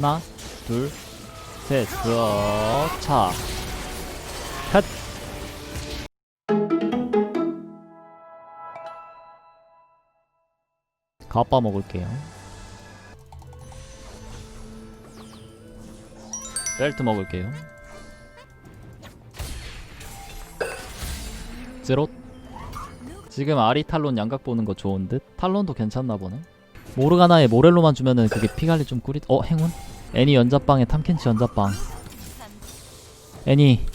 하나, 둘, 셋, 그렇차. 컷. 가빠 먹을게요. 벨트 먹을게요. 제로. 지금 아리 탈론 양각 보는 거 좋은 듯? 탈론도 괜찮나 보네. 모르가나에 모렐로만 주면은 그게 피갈리 좀 꾸리. 어 행운? 애니 연자빵에 탐켄치 연자빵. 애니.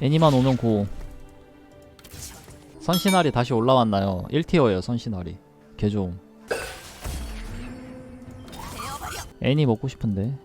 애니만 오면 고. 선신알이 다시 올라왔나요? 1티어예요 선신알이. 개좋음. 애니 먹고 싶은데.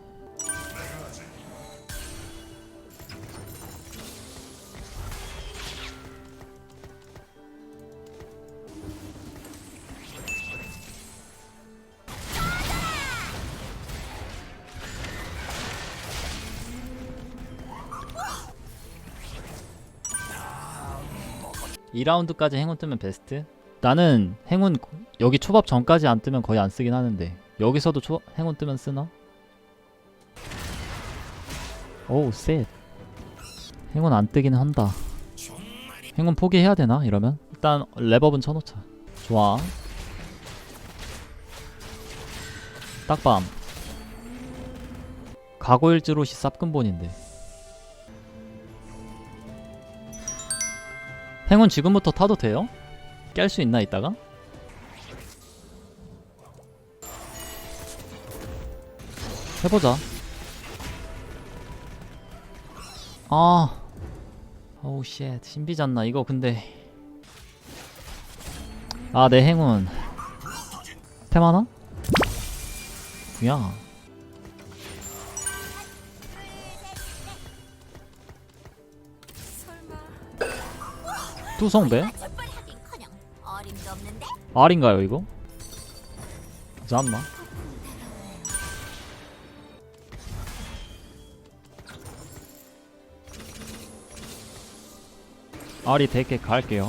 이라운드까지 행운 뜨면 베스트? 나는 행운 여기 초밥 전까지 안 뜨면 거의 안 쓰긴 하는데 여기서도 초, 행운 뜨면 쓰나? 오우 셋 행운 안 뜨긴 한다 행운 포기해야 되나 이러면? 일단 랩업은 쳐놓자 좋아 딱밤 가고일즈롯이 쌉근본인데 행운 지금부터 타도 돼요? 깰 수 있나 이따가? 해보자 아 오우 쉣 신비잖나 이거 근데 아 내 행운 템하나? 뭐야 투성배? 없는데? R인가요 이거? 잠마 R이 100개 갈게요.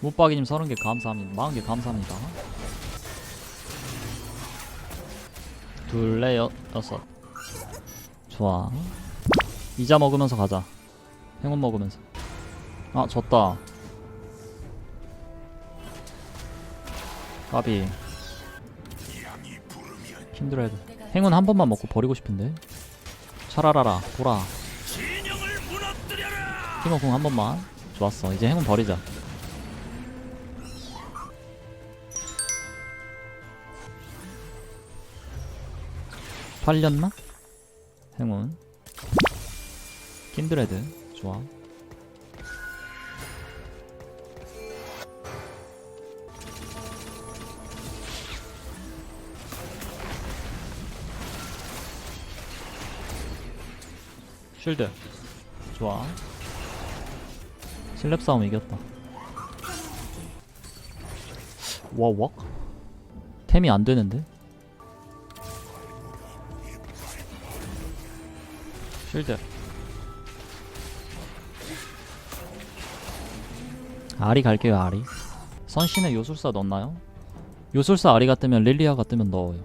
못박이님 30개 감사합니다. 40개 감사합니다. 둘레 여, 여섯. 좋아. 이자 먹으면서 가자. 행운 먹으면서 아 졌다. 까비. 킨드레드 행운 한 번만 먹고 버리고 싶은데. 차라라라 보라 티모궁 한 번만. 좋았어. 이제 행운 버리자. 팔렸나? 행운. 킨드레드 좋아 쉴드. 좋아. 슬랩 싸움 이겼다. 와와 템이 안 되는데? 쉴드. 아리 갈게요 아리. 선신의 요술사 넣나요? 요술사 아리가 뜨면 릴리아가 뜨면 넣어요.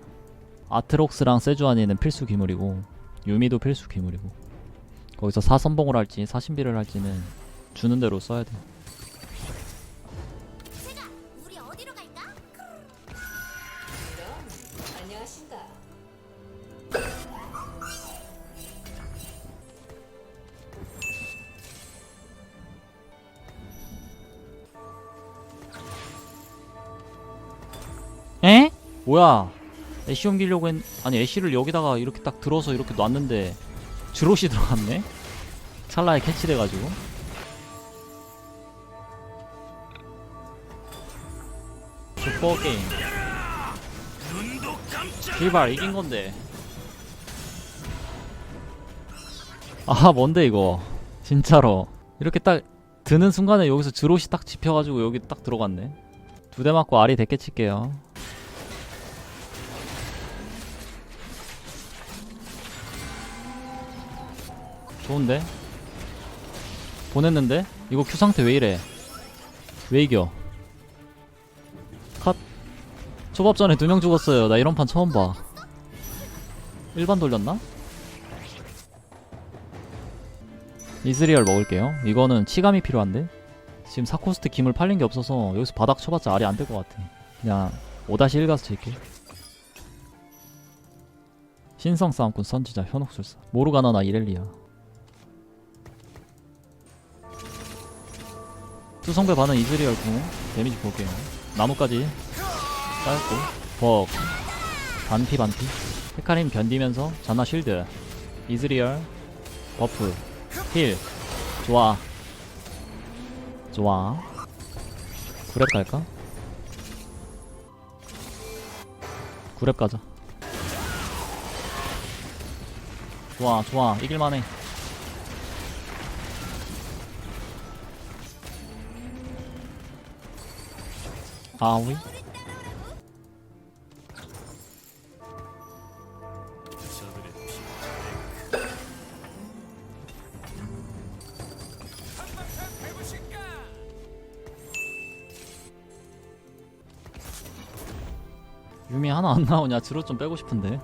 아트록스랑 세주아니는 필수 기물이고 유미도 필수 기물이고 거기서 사선봉을 할지 사신비를 할지는 주는 대로 써야 돼. 에? 뭐야? 애쉬 옮기려고 했... 아니 애쉬를 여기다가 이렇게 딱 들어서 이렇게 놨는데 드롯이 들어갔네? 찰나에 캐치돼가지고. 슈퍼 게임. 제발 이긴 건데. 아 뭔데 이거? 진짜로. 이렇게 딱 드는 순간에 여기서 드롯이 딱 집혀가지고 여기 딱 들어갔네. 두 대 맞고 알이 대게 칠게요. 좋은데? 보냈는데? 이거 큐 상태 왜 이래? 왜 이겨? 컷. 초밥 전에 두 명 죽었어요. 나 이런 판 처음 봐. 일반 돌렸나? 이즈리얼 먹을게요 이거는 치감이 필요한데 지금 사코스트 기물 팔린 게 없어서 여기서 바닥 쳐봤자 알이 안 될 것 같아 그냥 5-1 가서 칠게 신성 싸움꾼 선지자 현혹술사 모르가나나 이렐리아 투성배 반은 이즈리얼 궁 데미지 볼게요. 나무까지 짧고 벅. 반피 반피. 헤카림 견디면서 자나 쉴드. 이즈리얼 버프 힐. 좋아. 좋아. 구랩 갈까? 구랩 가자. 좋아 좋아. 이길만해 아위 유미 하나 안 나오냐? 드로 좀 빼고 싶은데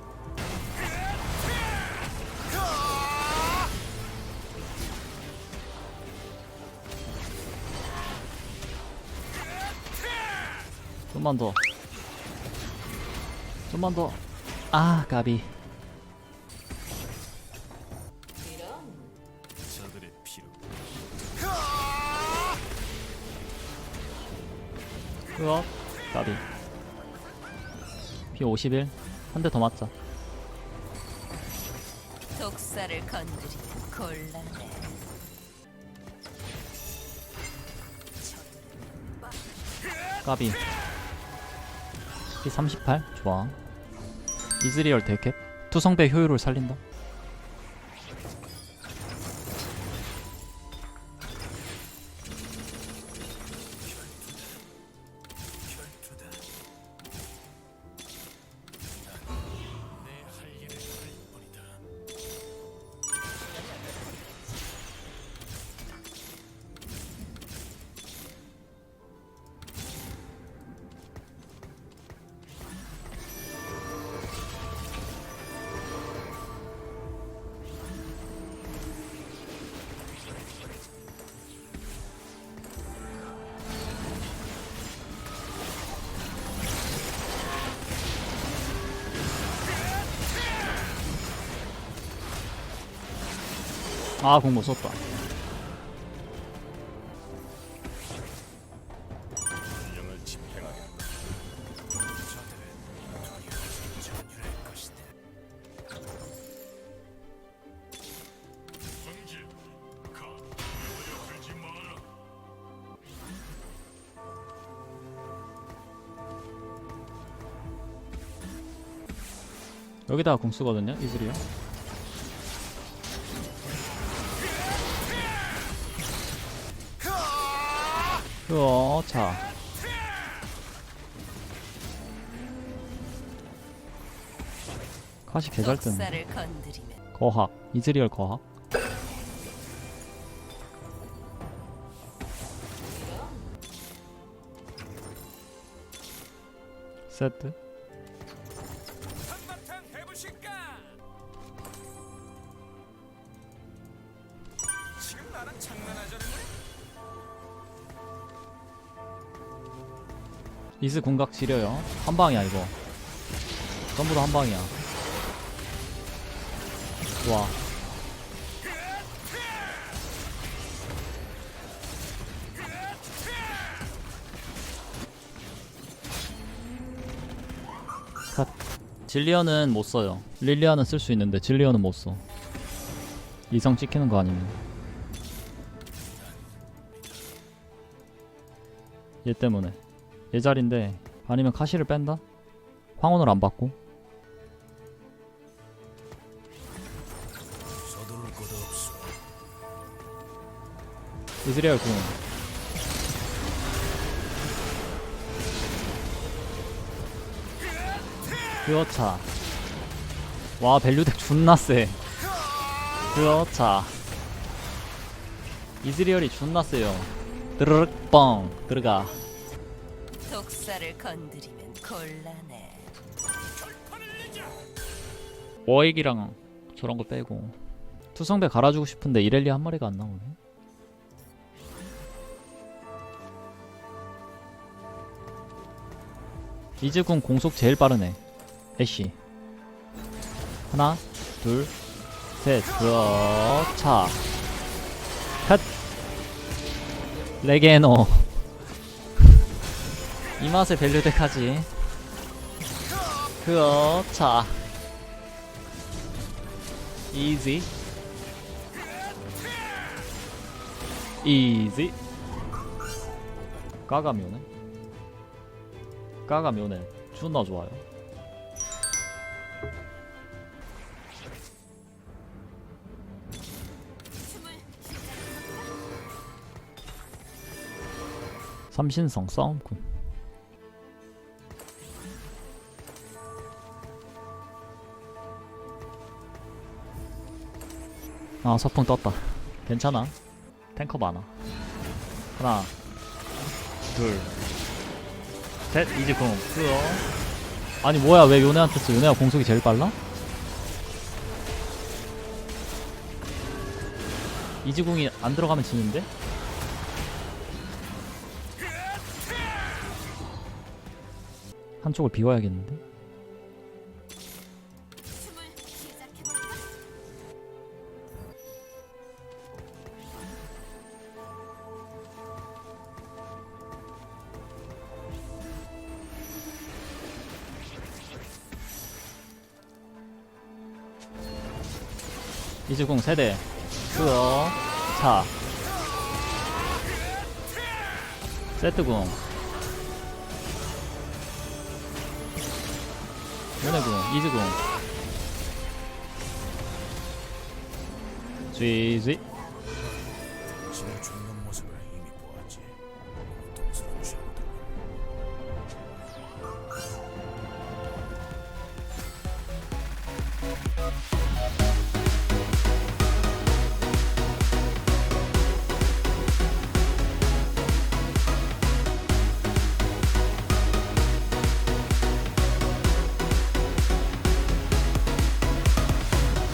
좀만 더. 좀만 더아 까비. 그거? 까비. 피 51 한 대 더 맞자. 독사를 건드리면 곤란해. 까비 피38 좋아. 이즈리얼 대캡. 투성배 효율을 살린다 력하지 마라. 여기다가 공 쓰거든요 이즈리얼 그렇자. 카시 개잘 뜨네. 건드리면. 거학. 이즈리얼 거학. 세트 이즈 궁각 지려요. 한 방이야 이거. 전부 다 한 방이야. 좋아. 컷 질리언은 못 써요. 릴리아는 쓸 수 있는데 질리언은 못써. 이성 찍히는 거 아니면. 얘 때문에 얘 자리인데 아니면 카시를 뺀다? 황혼을 안 받고. 이즈리얼 궁 그렇차 와 밸류덱 존나 세. 그렇차 이즈리얼이 존나 세요. 드르륵 뻥. 들어가 독사를 건드리면 곤란해. 워익이랑 저런 거 빼고. 투성배 갈아주고 싶은데 이렐리 한 마리가 안 나오네. 이즈군 공속 제일 빠르네. 애쉬. 하나 둘 셋. 그렇차 컷 레게노 이 맛에 밸류덱 하지. 그렇차 이지 이지 까가 묘네 까가 묘네 존나 좋아요. 삼신성 싸움꾼 아 서풍 떴다 괜찮아 탱커 많아 하나 둘셋 이제 공 쓰어 아니 뭐야 왜 요네한테 써 요네가 공속이 제일 빨라? 이지궁이 안 들어가면 지는데? 한쪽을 비워야겠는데? 이즈궁 세대. 쓰어 차 세트궁. 요네궁 이즈궁. 준비